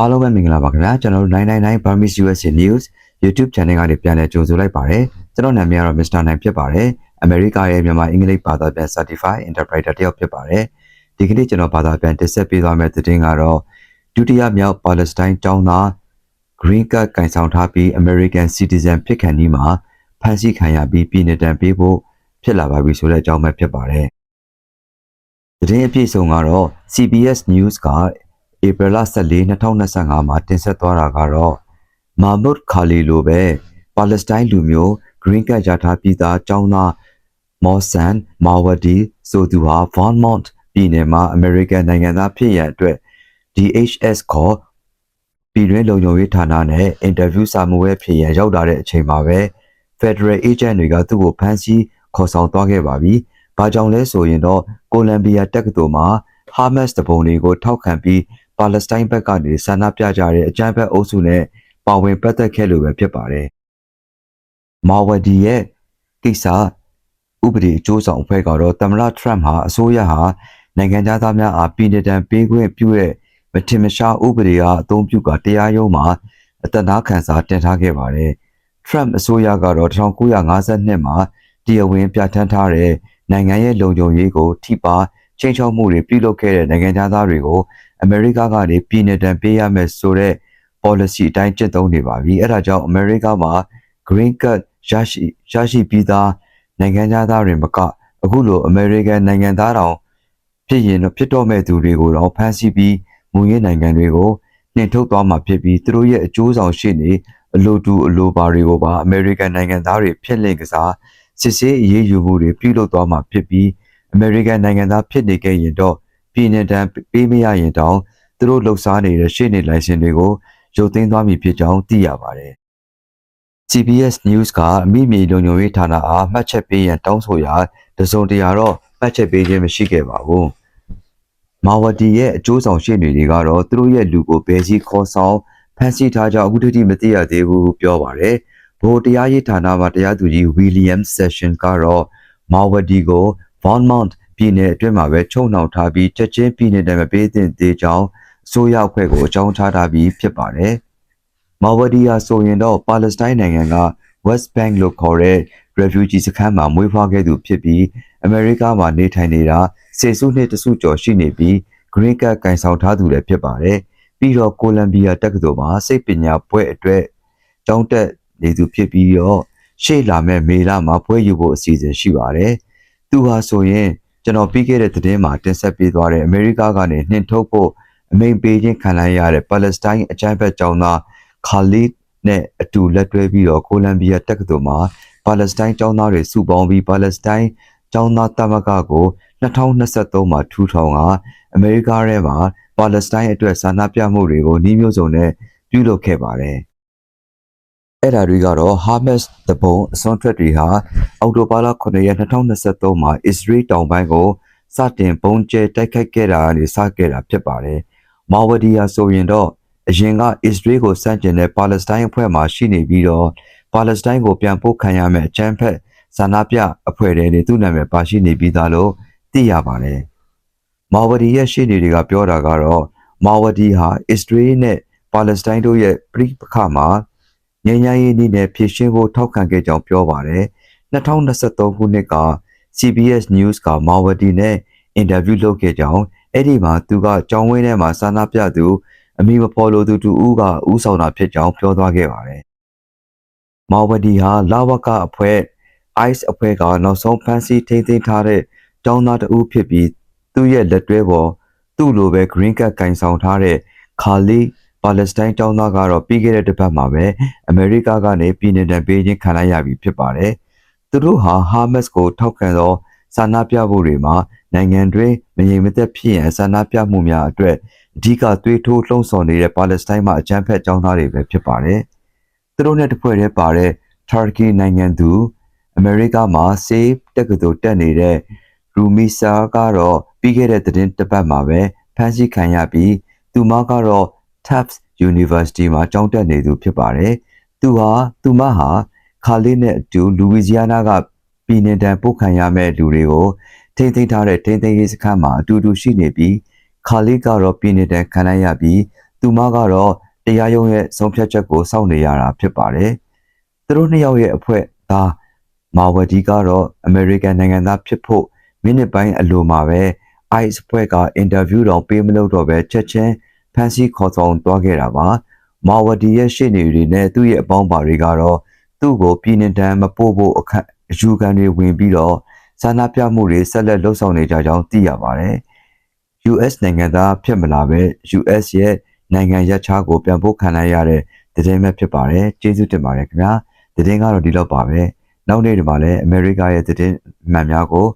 အားလုံးပဲမင်္ဂလာပါခင်ဗျာကျွန်တော်တို့999 Burmese USA News YouTube Channel ကနေပြန်လည်ကြိုဆိုလိုက်ပါတယ်ကျွန်တော်နာမည်ကတော့ Mr. နိုင်ဖြစ်ပါတယ်အမေရိကရဲ့မြန်မာအင်္ဂလိပ်ဘာသာပြန် Certified Interpreter တယောက်ဖြစ်ပါတယ်ဒီကနေ့ကျွန်တော်ဘာသာပြန်တင်ဆက်ပေးသွားမယ့်သတင်းကတော့ဒုတိယမြောက် Palestine တောင်းသား Green Card ကင်ဆောင်ထားပြီး American Citizen ဖြစ်ခံဒီမှာဖမ်းဆီးခံရပြီးပြည်နယ်တန်ပေးဖို့ဖြစ်လာပါပြီဆိုတဲ့အကြောင်းပဲဖြစ်ပါတယ်သတင်းအပြည့်စုံကတော့ CBS News က ဧပြီလ14 2025မှာတင်ဆက်သွားတာကတော့မာမုတ်ခါလီလိုပဲပါလက်စတိုင်းလူမျိုး Green Card ရထားပြည်သားចောင်းသားမော်ဆန်မာဝဒီဆိုသူဟာ Vermont ပြည်နယ်မှာ American နိုင်ငံသားဖြစ်ရန်အတွက် DHS ခေါ်ပြည်တွင်းလုံခြုံရေးဌာနနဲ့အင်တာဗျူးစာမှုဝဲဖြစ်ရန်ရောက်လာတဲ့အချိန်မှာပဲ Federal Agent တွေကသူ့ကိုဖမ်းဆီးခေါ်ဆောင်သွားခဲ့ပါပြီ။ဘာကြောင့်လဲဆိုရင်တော့ကိုလံဘီယာတက္ကသိုလ်မှာ Hamas တပုံတွေကိုထောက်ခံပြီး ပါလက်စတိုင်းဘက်ကနေဆန္ဒပြကြတဲ့အကြမ်းဖက်အုပ်စုနဲ့ပါဝင်ပတ်သက်ခဲ့လို့ပဲဖြစ်ပါတယ်။မာဝဒီရဲ့ကိစ္စဥပဒေအကျိုးဆောင်အဖွဲ့ကတော့သမ္မတထရမ့်ဟာအစိုးရဟာနိုင်ငံသားများအားပြည်내တံပေးခွင့်ပြုတဲ့မထင်မရှားဥပဒေအားအသုံးပြုကတရားရုံးမှာအတနာခံစာတင်ထားခဲ့ပါတယ်။ Trump အစိုးရကတော့1952မှာတရားဝင်ပြဋ္ဌာန်းထားတဲ့နိုင်ငံရဲ့လုံခြုံရေးကိုထိပါချိန်ချောက်မှုတွေပြုလုပ်ခဲ့တဲ့နိုင်ငံသားတွေကို အမေရိကကနေပြည်내တံပေးရမယ်ဆိုတဲ့ policy အတိုင်းကျင့်သုံးနေပါပြီအဲဒါကြောင့်အမေရိကမှာ green card ရရှိရရှိပြီးသားနိုင်ငံသားတွေမကအခုလို American နိုင်ငံသားတောင်ဖြစ်ရင်တော့ဖြစ်တော့မဲ့သူတွေကိုတော့ဖမ်းဆီးပြီးမူရင်းနိုင်ငံတွေကိုနှင်ထုတ်သွားမှာဖြစ်ပြီးသူတို့ရဲ့အကျိုးဆောင်ရှေ့နေအလိုတူအလိုပါတွေကိုပါ American နိုင်ငံသားတွေဖြစ်လင့်ကစားစစ်ဆေးအရေးယူမှုတွေပြုလုပ်သွားမှာဖြစ်ပြီး American နိုင်ငံသားဖြစ်နေခဲ့ရင်တော့ ပြည်내တန်းပေးမရရင်တောင်သူတို့လှုပ်ရှားနေတဲ့ရှေ့နေလိုင်စင်တွေကိုရုပ်သိမ်းသွားပြီဖြစ်ကြောင်းသိရပါတယ်။ CBS News ကအမိမြေလုံခြုံရေးဌာနအားမှတ်ချက်ပေးရန်တောင်းဆိုရာတစုံတရာတော့မှတ်ချက်ပေးခြင်းမရှိခဲ့ပါဘူး။မာဝတီရဲ့အကျိုးဆောင်ရှေ့နေတွေကတော့သူတို့ရဲ့လူကိုဘယ်စီခေါ်ဆောင်ဖမ်းဆီးထားကြောင်းအခုထိမသိရသေးဘူးပြောပါတယ်။ဗိုလ်တရားရေးဌာနမှတရားသူကြီး William Session ကတော့မာဝတီကို Vermont ပြည်နယ်အတွင်းမှာပဲချုံနှောင်ထားပြီးချက်ချင်းပြည်နယ်တည်းမပေးသင့်သေးကြောင်းအစိုးရအဖွဲ့ကိုအကြောင်းချထားပြီးဖြစ်ပါတယ်။မာဝဒီယာဆိုရင်တော့ပါလက်စတိုင်းနိုင်ငံက West Bank လို့ခေါ်တဲ့ refugee စခန်းမှာမွေးဖွားခဲ့သူဖြစ်ပြီးအမေရိကမှာနေထိုင်နေတာစေစုနှစ်တစုကျော်ရှိနေပြီး Green Card ကင်ဆောင်ထားသူလည်းဖြစ်ပါတယ်။ပြီးတော့ကိုလံဘီယာတက္ကသိုလ်မှာစိတ်ပညာဘွဲ့အတွက်ကျောင်းတက်နေသူဖြစ်ပြီးတော့ရှေ့လာမဲ့မေလမှာဘွဲ့ယူဖို့အစီအစဉ်ရှိပါတယ်။သူဟာဆိုရင် ကျွန်တော်ပြီးခဲ့တဲ့သတင်းမှာတင်ဆက်ပေးသွားတဲ့အမေရိကကနေနှင်ထုတ်ဖို့အမိန်ပေးခြင်းခံလိုက်ရတဲ့ပါလက်စတိုင်းအကြမ်းဖက်ကျောင်းသားခါလီနဲ့အတူလက်တွဲပြီးတော့ကိုလံဘီယာတက္ကသိုလ်မှာပါလက်စတိုင်းကျောင်းသားတွေစုပေါင်းပြီးပါလက်စတိုင်းကျောင်းသားသမဂ္ဂကို2023မှာထူထောင်ကအမေရိကထဲမှာပါလက်စတိုင်းအတွက်ဆန္ဒပြမှုတွေကိုနှီးမျိုးစုံနဲ့ပြုလုပ်ခဲ့ပါတယ်။ အဲ့ဓာတွေကတော့ Hamas တပုံအစွမ်းထွက်တွေဟာအောက်တိုဘာလ9ရက်2023မှာ Israel တောင်ပိုင်းကိုစတင်ပုံကျဲတိုက်ခိုက်ခဲ့တာကနေစခဲ့တာဖြစ်ပါတယ်။မာဝဒီယာဆိုရင်တော့အရင်ကအစ္စရေးကိုစန့်ကျင်တဲ့ပါလက်စတိုင်းအဖွဲ့မှရှိနေပြီးတော့ပါလက်စတိုင်းကိုပြန်ပို့ခံရမယ့်အကြမ်းဖက်ဇာနာပြအဖွဲ့တွေနဲ့သူ့နာမည်ပါရှိနေပြီးသားလို့သိရပါတယ်။မာဝဒီရဲ့ရှေ့နေတွေကပြောတာကတော့မာဝဒီဟာအစ္စရေးနဲ့ပါလက်စတိုင်းတို့ရဲ့ပြိပခါမှာ ငြိမ်းချမ်းရေးနည်းနဲ့ဖြည့်ရှင်းဖို့ထောက်ခံခဲ့ကြောင်းပြောပါတယ်။2023ခုနှစ်က CBS News ကမာဝတီနဲ့အင်တာဗျူးလုပ်ခဲ့ကြောင်းအဲ့ဒီမှာသူကကြောင်းဝင်းထဲမှာစာနာပြသူအမိမဖော်လို့သူတူဦးကဦးဆောင်တာဖြစ်ကြောင်းပြောသွားခဲ့ပါတယ်။မာဝတီဟာလာဝကအဖွဲ့ ICE အဖွဲ့ကနောက်ဆုံးဖမ်းဆီးထိန်းသိမ်းထားတဲ့ကျောင်းသားတဦးဖြစ်ပြီးသူ့ရဲ့လက်တွဲပေါ်သူ့လိုပဲ green card ကင်ဆောင်ထားတဲ့ခါလီ ပါလက်စတိုင်းကျောင်းသားကတော့ပြီးခဲ့တဲ့တစ်ပတ်မှာပဲအမေရိကကနေပြည်내တံပေးခြင်းခံလိုက်ရပြီဖြစ်ပါတယ်။သူတို့ဟာဟာမတ်ကိုထောက်ခံသောဆန္ဒပြမှုတွေမှာနိုင်ငံတွင်မငြိမ်မသက်ဖြစ်ရန်ဆန္ဒပြမှုများအတွက်အဓိကသွေးထိုးလှုံ့ဆော်နေတဲ့ပါလက်စတိုင်းမှာအကြမ်းဖက်ကျောင်းသားတွေပဲဖြစ်ပါတယ်။သူတို့နဲ့တဖွဲ့တည်းပါတဲ့ Turkey နိုင်ငံသူအမေရိကမှာ Save တက္ကသိုလ်တက်နေတဲ့ရူမီဆာကတော့ပြီးခဲ့တဲ့သတင်းတစ်ပတ်မှာပဲဖမ်းဆီးခံရပြီးသူမကတော့ Tufts University မှာကျောင်းတက်နေသူဖြစ်ပါတယ်။သူဟာသူမဟာခါလီနဲ့အတူလူဝီဇီယာနာကပြည်နယ်တန်ပို့ခံရမဲ့လူတွေကိုထိမ့်သိမ်းထားတဲ့ထိမ့်သိမ်းရေးစခန်းမှာအတူတူရှိနေပြီးခါလီကတော့ပြည်နယ်တန်ခံလိုက်ရပြီးသူသူမကတော့တရားရုံးရဲ့ဆုံးဖြတ်ချက်ကိုစောင့်နေရတာဖြစ်ပါတယ်သူတို့နှစ်ယောက်ရဲ့အဖွဲသားမာဝဒီကတော့အမေရိကန်နိုင်ငံသားဖြစ်ဖို့မိနစ်ပိုင်းအလိုမှာပဲ ICE ဖွဲ့ကအင်တာဗျူးတော့ပေးမလို့တော့ပဲချက်ချင်း ဖန်ဆီးခေါ်ဆောင်သွားခဲ့တာပါမာဝဒီရဲ့ရှေ့နေတွေနဲ့သူ့ရဲ့အပေါင်းပါတွေကတော့သူ့ကိုပြည်နှင်တန်းမပို့ဖို့အခက်အယူခံတွေဝင်ပြီးတော့စာနာပြမှုတွေဆက်လက်လှုပ်ဆောင်နေကြကြောင်းသိရပါတယ် US နိုင်ငံသားဖြစ်မလာပဲ US ရဲ့နိုင်ငံရပ်ခြားကိုပြန်ပို့ခံလိုက်ရတဲ့သတင်းပဲဖြစ်ပါတယ်ကျေးဇူးတင်ပါတယ်ခင်ဗျာသတင်းကတော့ဒီလောက်ပါပဲနောက်နေ့ဒီမှာလည်း America ရဲ့သတင်းမှန်များကို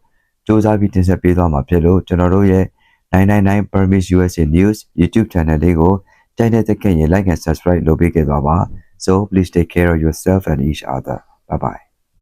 စူးစမ်းပြီးတင်ဆက်ပေးသွားမှာဖြစ်လို့ကျွန်တော်တို့ရဲ့ 999 Permis USA News YouTube channel လေးကိုကြိုက်တဲ့တက်ကရင် like and subscribe လုပ်ပေးခဲ့သွားပါ so please take care of yourself and each other bye bye